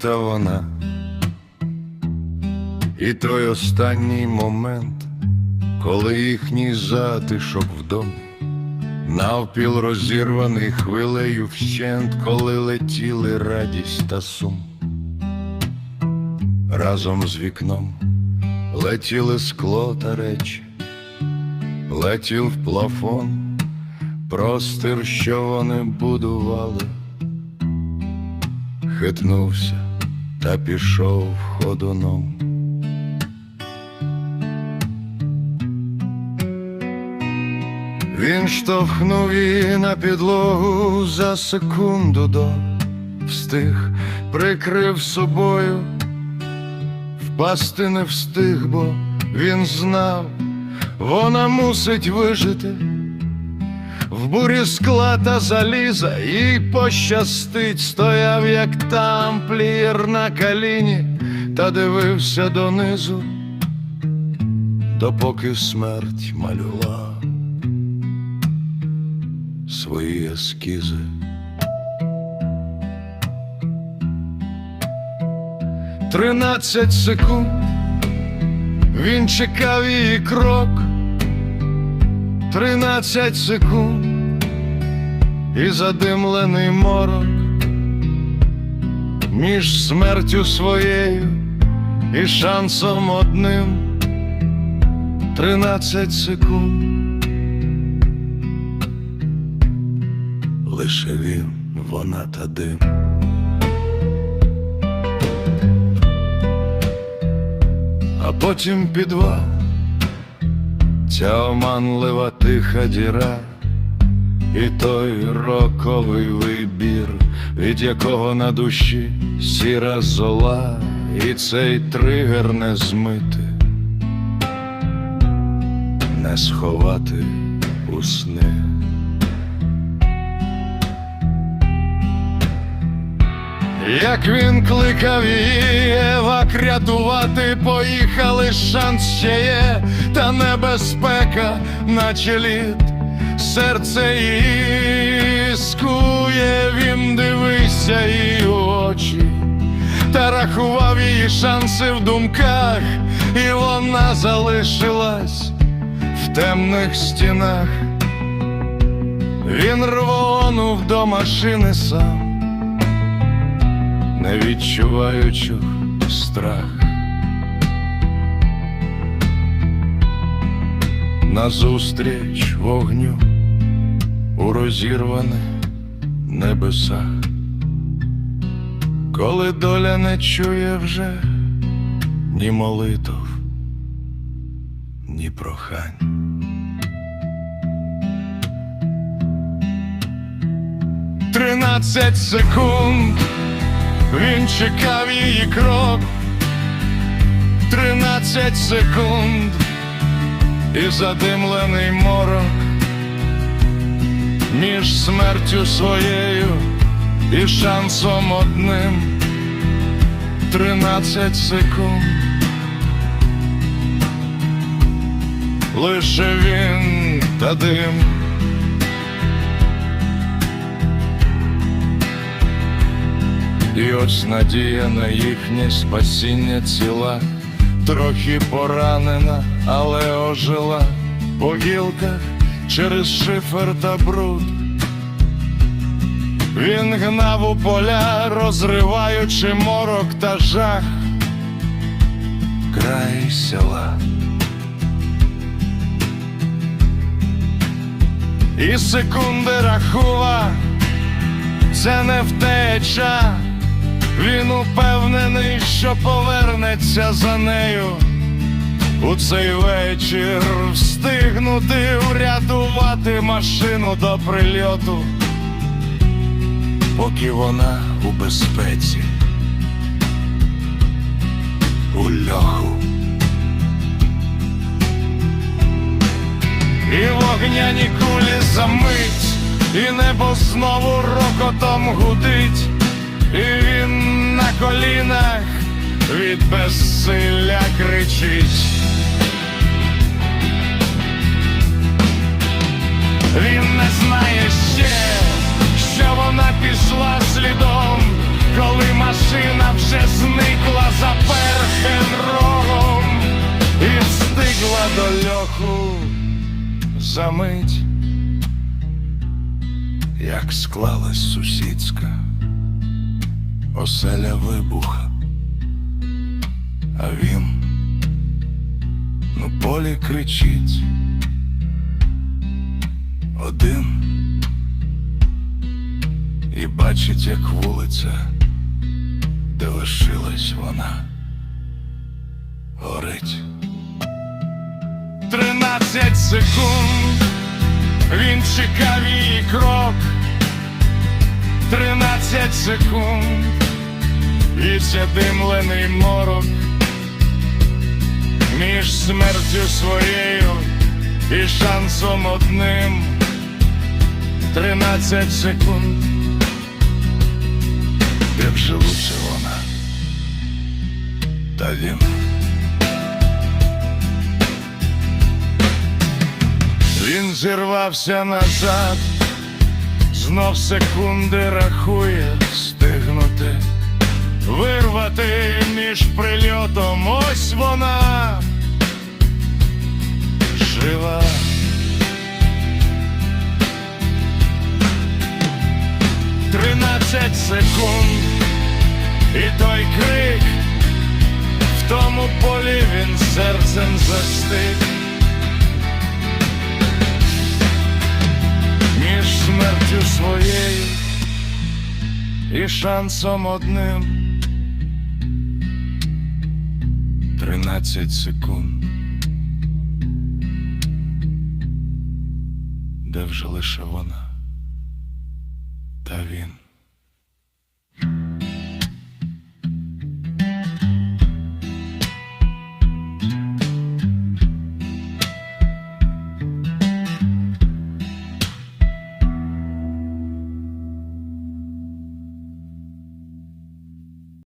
та вона. І той останній момент, коли їхній затишок в домі, навпіл розірваний хвилею вщент, коли летіли радість та сум. Разом з вікном летіли скло та речі, летів плафон, простир, що вони будували, хитнувся та пішов ходуном. Він штовхнув її на підлогу за секунду до встиг, прикрив собою, впасти не встиг, бо він знав, вона мусить вижити. В бурі скла та заліза їй пощастить, стояв, як тамплієр на каліні, та дивився донизу, допоки смерть малювала свої ескізи. Тринадцять секунд він чекав її крок, тринадцять секунд і задимлений морок між смертю своєю і шансом одним. Тринадцять секунд. лише він, вона та дим. А потім підвал, ця оманлива тиха діра, і той роковий вибір, від якого на душі сіра зола, і цей тригер не змити, не сховати у сни. Як він кликав її Евак рятувати, поїхали, шанс ще є, та небезпека, наче лід, серце її скує, він дивився їй у очі, та рахував її шанси в думках, і вона залишилась в темних стінах. Він рвонув до машини сам не відчуваючи страх. Назустріч вогню у розірваних небесах, коли доля не чує вже ні молитов, ні прохань. Тринадцять секунд він чекав її крок, тринадцять секунд і задимлений морок між смертю своєю і шансом одним. Тринадцять секунд. Лише він та дим. І ось надія на їхнє спасіння ціла, трохи поранена, але ожила по гілках через шифер та бруд. Він гнав у поля, розриваючи морок та жах, край села. І секунди рахува, це не втеча. Він упевнений, що повернеться за нею у цей вечір, встигнути врятувати машину до прильоту, поки вона у безпеці, у льоху. І вогняні кулі за мить, і небо знову рокотом гудить. І він на колінах від безсилля кричить. Він не знає ще, що вона пішла слідом, коли машина вже зникла за перхенрогом і встигла до льоху за мить, як склалась сусідська оселя вибуха, а він ну полі кричить один і бачить, як вулиця, де лишилась вона, горить. Тринадцять секунд він чекав її крок. Тринадцять секунд і задимлений морок між смертю своєю і шансом одним. Тринадцять секунд, де вжилася вона, та він. Він зірвався назад, знов секунди рахує стигнути, вирвати між прильотом, ось вона жива. Тринадцять секунд, і той крик, в тому полі він серцем застиг. І шансом одним. Тринадцять секунд. Де вже лише вона та він.